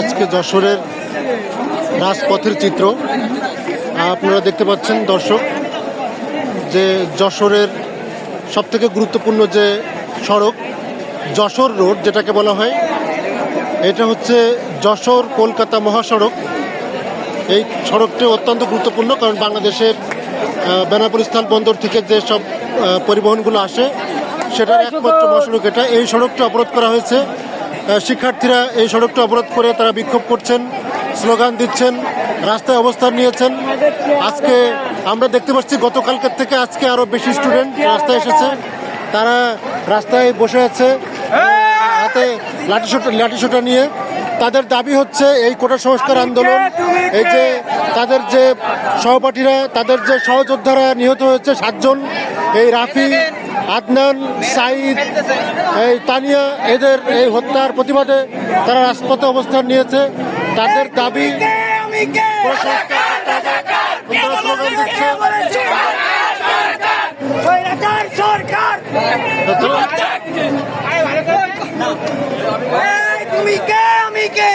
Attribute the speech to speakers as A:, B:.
A: আজকে যশোরের রাজপথের চিত্র। আপনারা দেখতে পাচ্ছেন দর্শক, যে যশোরের সবথেকে গুরুত্বপূর্ণ যে সড়ক, যশোর রোড যেটাকে বলা হয়, এটা হচ্ছে যশোর কলকাতা মহাসড়ক। এই সড়কটি অত্যন্ত গুরুত্বপূর্ণ, কারণ বাংলাদেশের বেনাপুর স্থল বন্দর থেকে যে সব পরিবহনগুলো আসে সেটার একমাত্র মহাসড়ক এটা। এই সড়কটি অবরোধ করা হয়েছে। শিক্ষার্থীরা এই সড়কটি অবরোধ করে তারা বিক্ষোভ করছেন স্লোগান দিচ্ছেন রাস্তায় অবস্থান নিয়েছেন। আজকে আমরা দেখতে পাচ্ছি গতকালকের থেকে আজকে আরও বেশি স্টুডেন্ট রাস্তায় এসেছে। তারা রাস্তায় বসে আছে হাতে লাঠিসোটা লাঠিসোটা নিয়ে। তাদের দাবি হচ্ছে এই কোটা সংস্কার আন্দোলন এই যে তাদের যে সহপাঠীরা তাদের যে সহযোদ্ধারা নিহত হয়েছে সাতজন এই রাফি আদনান সাইদ এই তানিয়া এদের এই হত্যার প্রতিবাদে তারা রাজপথে অবস্থান নিয়েছে। তাদের দাবি কোটা সংস্কার করতে হবে। তারা স্লোগান দিচ্ছে
B: স্বৈরাচার সরকার। এই তুমি কে